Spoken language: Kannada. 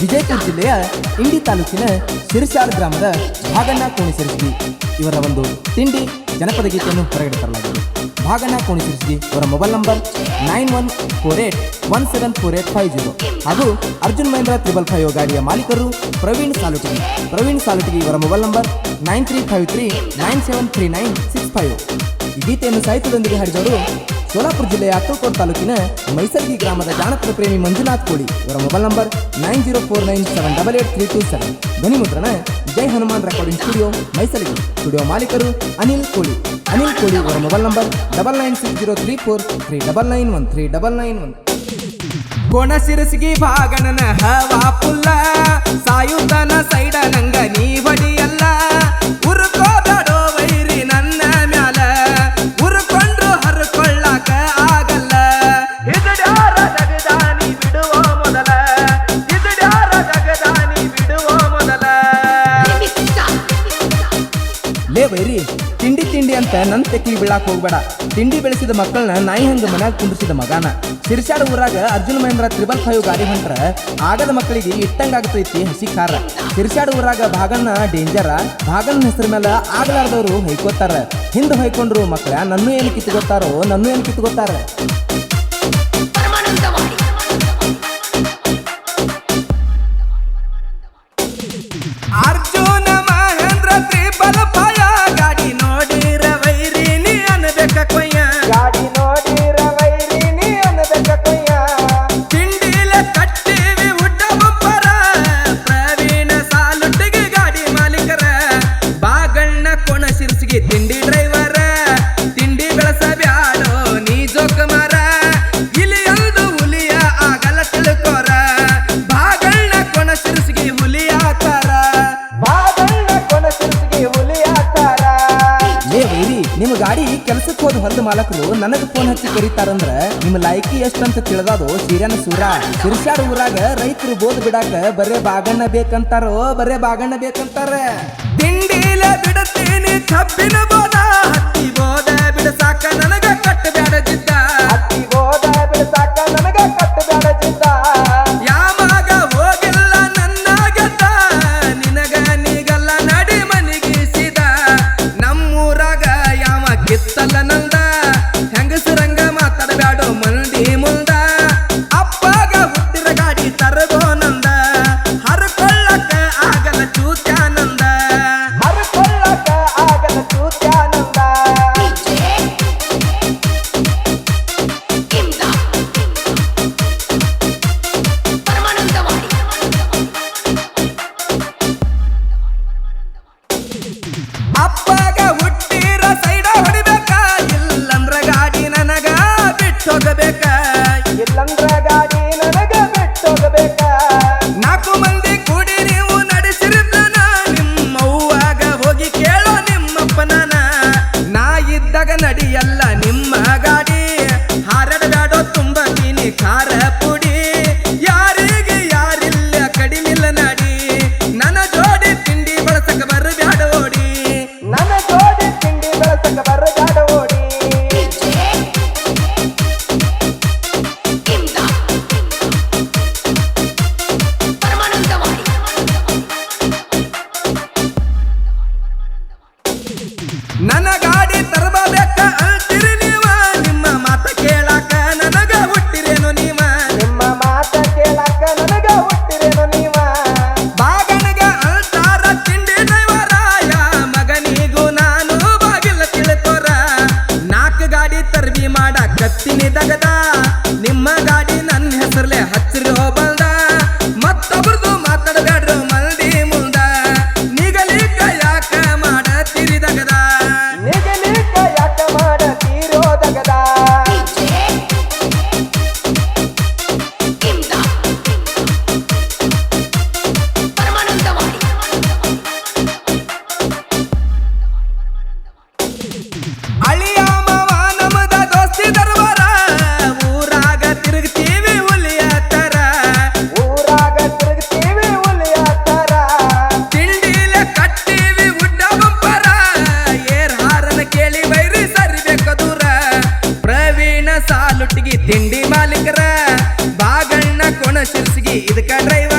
ವಿಜಯಪುರ ಜಿಲ್ಲೆಯ ಇಂಡಿ ತಾಲೂಕಿನ ಶಿರಸಾಳ್ ಗ್ರಾಮದ ಭಾಗಣ್ಣ ಕೋಣಿಸಿರಿಸಿ ಇವರ ಒಂದು ತಿಂಡಿ ಜನಪದ ಗೀತೆಯನ್ನು ಹೊರಗಡೆ ತರಲಾಗಿದೆ. ಭಾಗಣ್ಣ ಕೋಣಿಸಿರಿಸಿ ಇವರ mobile number nine one four eight one seven four eight five zero. ಹಾಗೂ ಅರ್ಜುನ್ ಮಹೇಂದ್ರ ತ್ರಿಬಲ್ ಫೈವ್ ಗಾಡಿಯ ಮಾಲೀಕರು ಪ್ರವೀಣ್ ಸಾಲುಟಿಗಿ. ಪ್ರವೀಣ್ ಸಾಲುಟಿಗಿ ಇವರ mobile number nine three five three nine seven three nine six five. ಈ ಗೀತೆಯನ್ನು ಸಾಹಿತ್ಯದೊಂದಿಗೆ ಹಾಡಿದವರು ಸೋಲಾಪುರ ಜಿಲ್ಲೆಯ ಅಕ್ಕಲ್ಕೋಟ್ ತಾಲೂಕಿನ ಮೈಸರ್ಗಿ ಗ್ರಾಮದ ಜಾನಪದ ಪ್ರೇಮಿ ಮಂಜುನಾಥ್ ಕೋಳಿ. ಇವರ mobile number nine zero four nine seven double eight three two seven. ಧ್ವನಿ ಮುದ್ರಣ ಜೈ ಹನುಮಾನ್ ರೆಕಾರ್ಡಿಂಗ್ ಸ್ಟುಡಿಯೋ ಮೈಸರ್ಗಿ. ಸ್ಟುಡಿಯೋ ಮಾಲೀಕರು ಅನಿಲ್ ಕೋಳಿ. ಅನಿಲ್ ಕೋಳಿ ಇವರ mobile number double nine six zero three four three double nine one three double nine one. ಕೊಣ ಸಿರಸಿಗೆ ಭಾಗಣನ ಹವಾ ಪುಲ್ಲ. ಸಾಯುತನ ಸೈಡ ನಂಗ ನೀ ಹೊಡಿಯಲ್ಲ ನನ್ನ ತೆಕ್ಲಿ ಬೀಳಾಕ್ ಹೋಗ್ಬೇಡ. ತಿಂಡಿ ಬೆಳೆಸಿದ ಮಕ್ಕಳನ್ನ ನಾಯಿ ಹಂಗ ಮನ್ಯಾಗ ಕುಂಡ್ರಿಸಿದ ಮಗಾನ. ಸಿರಿಸಾಡ ಊರಾಗ ಅರ್ಜುನ್ ಮಹೇಂದ್ರ ತ್ರಿಬಲ್ ಫೈವ್ ಗಾಡಿ ಹೊಂಟ್ರ. ಆಗದ ಮಕ್ಕಳಿಗೆ ಇಟ್ಟಂಗಾಗ್ತೈತಿ ಹಸಿ ಖಾರ. ಸಿರಿಸಾಡ ಊರಾಗ ಭಾಗನ್ನ ಡೇಂಜರ. ಭಾಗನ ಹೆಸರ ಮೇಲೆ ಆಗ್ಲಾರ್ದವ್ರು ಹೊಯ್ಕೋತಾರ ಹಿಂದೆ ಹೊಯ್ಕೊಂಡ್ರು ಮಕ್ಕಳ ನನ್ನೂ ಏನು ಗೊತ್ತಾರೋ ನನ್ನೂ ಏನು ಕಿತ್ಕೋತಾರ ನಿಮ್ಮ ಗಾಡಿ ಕೆಲಸಕ್ಕೆ ಹೋದ ಹೊಲದ ಮಾಲಕರು ನನಗೆ ಫೋನ್ ಹಚ್ಚಿ ಕರೀತಾರಂದ್ರ ನಿಮ್ಮ ಲಾಯ್ಕಿ ಎಷ್ಟಂತ ತಿಳಿದಾದು ಸೀರ್ಯಾನ ಸೂರ. ಸಿರ್ಸಾಡ ಊರಾಗ ರೈತರು ಬೋದ್ ಬಿಡಾಕ ಬರೇ ಬಾಗಣ್ಣ ಬೇಕಂತಾರೋ, ಬರೇ ಬಾಗಣ್ಣ ಬೇಕಂತಾರ. ಬಿಡತೀನಿ, ಕಬ್ಬಿನ ಬೋದ. ಅಪ್ಪಾಗ ಹುಟ್ಟಿರ ಇದಕ್ಕ ಡ್ರೈವರ